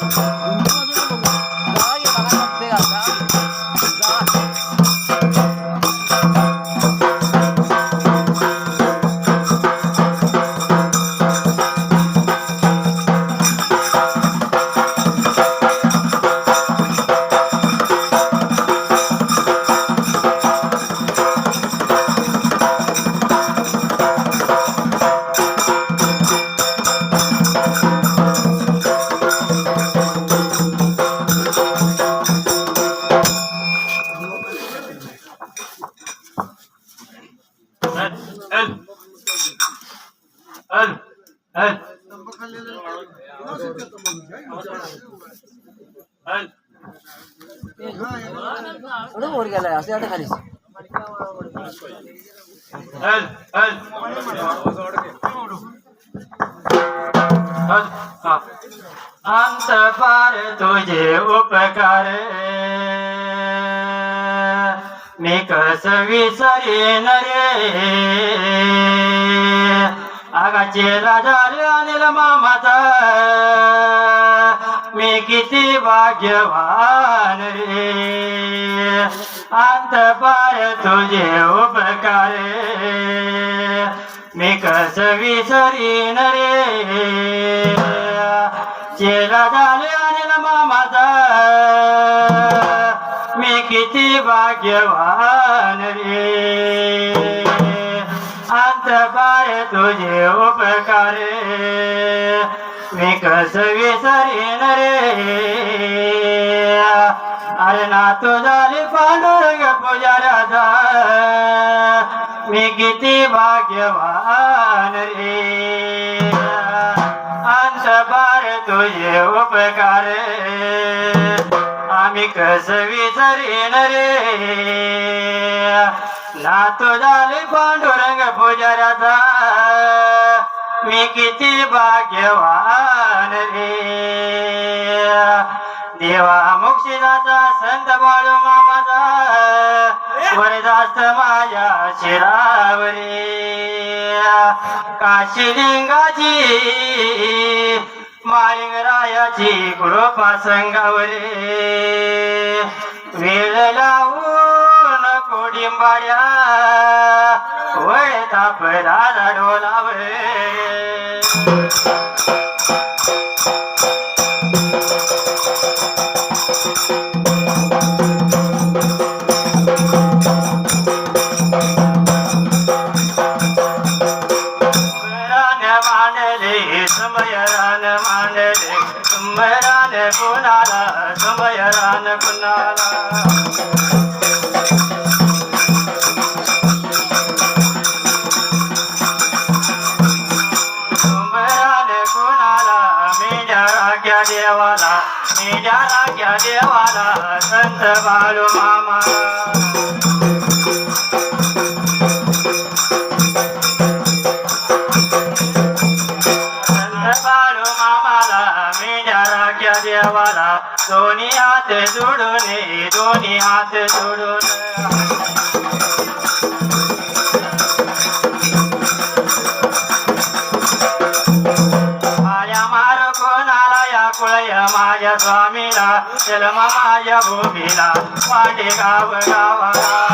Thank you. थोडं वर गेलाय असं आता खालीच अंत पार तुझे उपकार मी कस विसरेन रे आगाचे राजा रे अनिल मामाचा. मी किती भाग्यवान रे. अंत पार तुझे उपकार. मी कस विसरीन रे. चेला झाले अनिल मामाचा. मी किती भाग्यवान रे. अंत पार तुझे उपकार. मी कस विसरीन रे. अरे ना तू झाली पांडुरंग पुजाऱ्याचा मी किती भाग्यवान रे. अंश बार तुझे उपकार आम्ही कस विसरीन रे. ना तू झाले पांडुरंग पुजाऱ्याचा. मी किती भाग्यवान रे. देवा मुक्षिदाचा संत बाळू मामाचा वर माझ्या शिरावरे. काशिलिंगाची मालिंगरायाची कृपा संगावरे. वेळ लावून कोडिंबाड्या ఓయ్ తప్పదాడో లవే పునాల సుమయరాన పునాల मेल्या राख्या देवाला संत बाळू मामा. बाळू मामाला मेल्या राख्या देवाला. दोन्ही हात जोडून दोन्ही हात जोडून. माया या कुळय माझ्या स्वामीला जन्म माझ्या भूमीला वाटे गाव गावाला.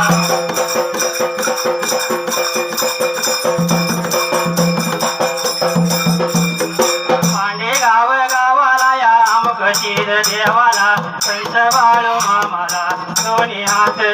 देवाला संत बाळू मामाला दोन्ही हात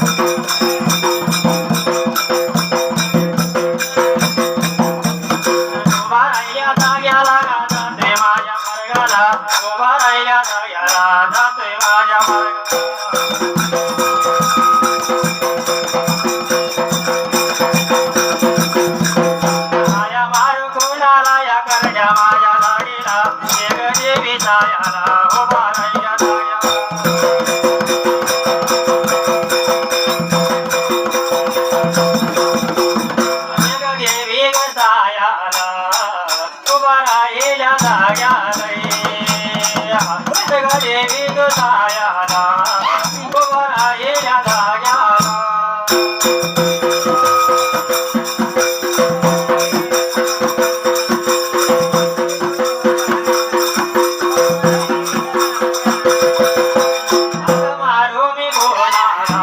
देवी दुधायाला गोवराया धाग्याला मारू मी बोलाला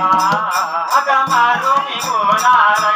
अग मारू मी बोलाला